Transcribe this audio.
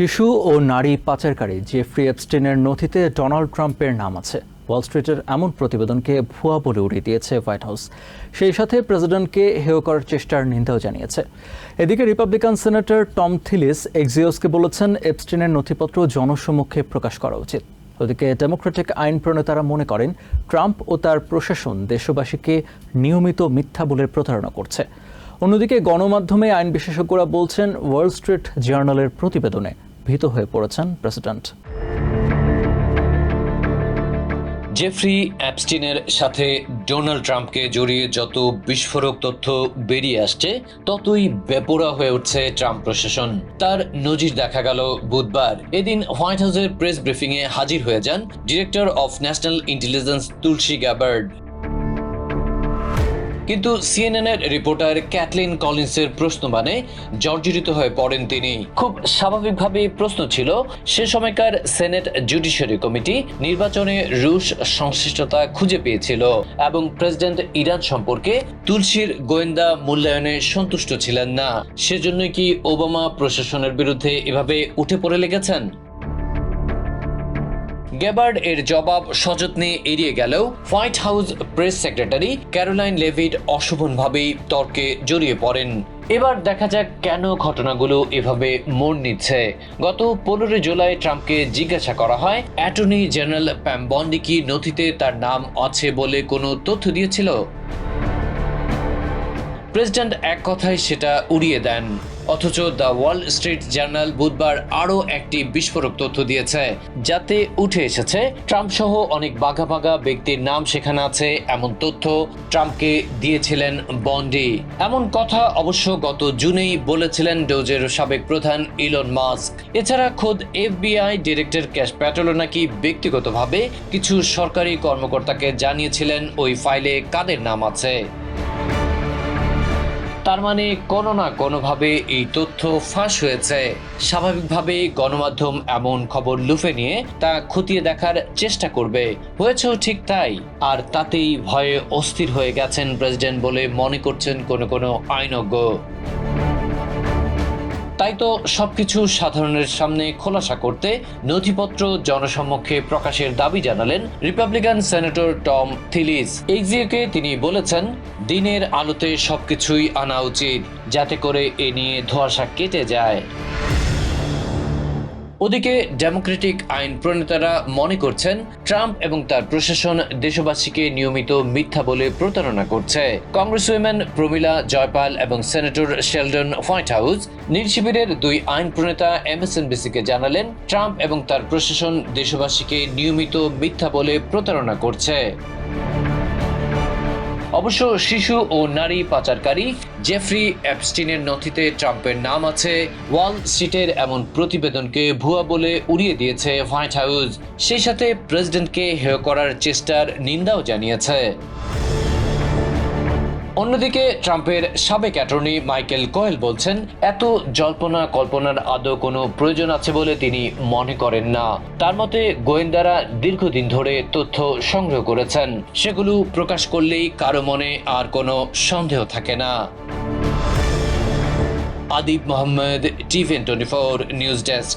শিশু ও নারী পাচারকারী জেফ্রি এপস্টিনের নথিতে ডোনাল্ড ট্রাম্পের নাম আছে। ওয়াল স্ট্রিটের এমন প্রতিবেদনকে ভুয়া বলে উড়িয়ে দিয়েছে হোয়াইট হাউস। সেই সাথে প্রেসিডেন্টকে হেয় করার চেষ্টার নিন্দাও জানিয়েছে। এদিকে রিপাবলিকান সেনেটর টম থিলিস এক্সিওসকে বলেছেন, এপস্টিনের নথিপত্র জনসম্মুখে প্রকাশ করা উচিত। ওদিকে ডেমোক্রেটিক আইন প্রণেতারা মনে করেন, ট্রাম্প ও তার প্রশাসন দেশবাসীকে নিয়মিত মিথ্যা বলে প্রতারণা করছে। অন্যদিকে গণমাধ্যমে আইন বিশেষজ্ঞরা বলছেন, ওয়াল স্ট্রিট জার্নালের প্রতিবেদনে ভীত হয়ে পড়েছেন প্রেসিডেন্ট। জেফ্রি অ্যাপস্টিনের সাথে ডোনাল্ড ট্রাম্পকে জড়িয়ে যত বিস্ফোরক তথ্য বেরিয়ে আসছে, ততই বেপোরা হয়ে উঠছে ট্রাম্প প্রশাসন। তার নজির দেখা গেল বুধবার। এদিন হোয়াইট হাউসের প্রেস ব্রিফিংয়ে হাজির হয়ে যান director of national intelligence Tulsi Gabbard কিন্তু সিএনএনের রিপোর্টার ক্যাটলিন কলিন্সের প্রশ্ন মানে জর্জরিত হয়ে পড়েন তিনি। খুব স্বাভাবিকভাবে প্রশ্ন ছিল, সে সময়কার সেনেট জুডিশিয়ারি কমিটি নির্বাচনে রুশ সংশ্লিষ্টতা খুঁজে পেয়েছিল এবং প্রেসিডেন্ট ইরান সম্পর্কে তুলসীর গোয়েন্দা মূল্যায়নে সন্তুষ্ট ছিলেন না। সেজন্য কি ওবামা প্রশাসনের বিরুদ্ধে এভাবে উঠে পড়ে লেগেছেন? গেবার্ড এর জবাব সযত্নে এড়িয়ে গেলেও White House press secretary Caroline Leavitt অশোভনভাবেই তর্কে জড়িয়ে পড়েন। এবার দেখা যাক কেন ঘটনাগুলো এভাবে মোড় নিচ্ছে। গত পনেরোই জুলাই ট্রাম্পকে জিজ্ঞাসা করা হয়, অ্যাটর্নি জেনারেল প্যাম বন্ডি কি নথিতে তার নাম আছে বলে কোনো তথ্য দিয়েছিল? প্রেসিডেন্ট এক কথায় সেটা উড়িয়ে দেন। অথচ দ্য ওয়াল স্ট্রিট জার্নাল বুধবার আরও একটি বিস্ফোরক তথ্য দিয়েছে, যাতে উঠে এসেছে, ট্রাম্প সহ অনেক বাঘা বাঘা ব্যক্তির নাম সেখানে আছে, এমন তথ্য ট্রাম্পকে দিয়েছিলেন বন্ডি। এমন কথা অবশ্য গত জুনেই বলেছিলেন ডোজের সাবেক প্রধান ইলন মাস্ক। এছাড়া খোদ এফবিআই ডিরেক্টর ক্যাশ প্যাটেলও নাকি ব্যক্তিগতভাবে কিছু সরকারি কর্মকর্তাকে জানিয়েছিলেন, ওই ফাইলে কাদের নাম আছে। তার মানে কোনো না কোনোভাবে এই তথ্য ফাঁস হয়েছে। স্বাভাবিকভাবে গণমাধ্যম এমন খবর লুফে নিয়ে তা খতিয়ে দেখার চেষ্টা করবে। হয়েছেও ঠিক তাই। আর তাতেই ভয়ে অস্থির হয়ে গেছেন প্রেসিডেন্ট বলে মনে করছেন কোনো কোনো আইনজ্ঞ। তাই তো সবকিছু সাধারণের সামনে খোলাসা করতে নথিপত্র জনসম্মুখে প্রকাশের দাবি জানালেন রিপাবলিকান সেনেটর টম থিলিস। এক্সিওকে তিনি বলেছেন, দিনের আলোতে সবকিছুই আনা উচিত, যাতে করে এ নিয়ে ধোয়াশা কেটে যায়। ওদিকে ডেমোক্রেটিক আইন প্রণেতারা মনে করছেন, ট্রাম্প এবং তার প্রশাসন দেশবাসীকে নিয়মিত মিথ্যা বলে প্রতারণা করছে। কংগ্রেস উইমেন প্রমিলা জয়পাল এবং সেনেটর শেলডন হোয়াইট হাউস নীল শিবিরের দুই আইন প্রণেতা এমএসএনবিসিকে জানালেন, ট্রাম্প এবং তার প্রশাসন দেশবাসীকে নিয়মিত মিথ্যা বলে প্রতারণা করছে। অবশ্য শিশু ও নারী পাচারকারী জেফ্রি অ্যাপস্টিনের নথিতে ট্রাম্পের নাম আছে। ওয়াল স্ট্রিটের এমন প্রতিবেদনকে ভুয়া বলে উড়িয়ে দিয়েছে হোয়াইট হাউস। সেই সাথে প্রেসিডেন্টকে হেয় করার চেষ্টার নিন্দাও জানিয়েছে। অন্যদিকে ট্রাম্পের সাবেক অ্যাটর্নি মাইকেল কোয়েল বলছেন, এত জল্পনা কল্পনার আদৌ কোনো প্রয়োজন আছে বলে তিনি মনে করেন না। তার মতে, গোয়েন্দারা দীর্ঘদিন ধরে তথ্য সংগ্রহ করেছেন। সেগুলো প্রকাশ করলেই কারও মনে আর কোনো সন্দেহ থাকে না। Adib Mohammad TVN twenty four news desk.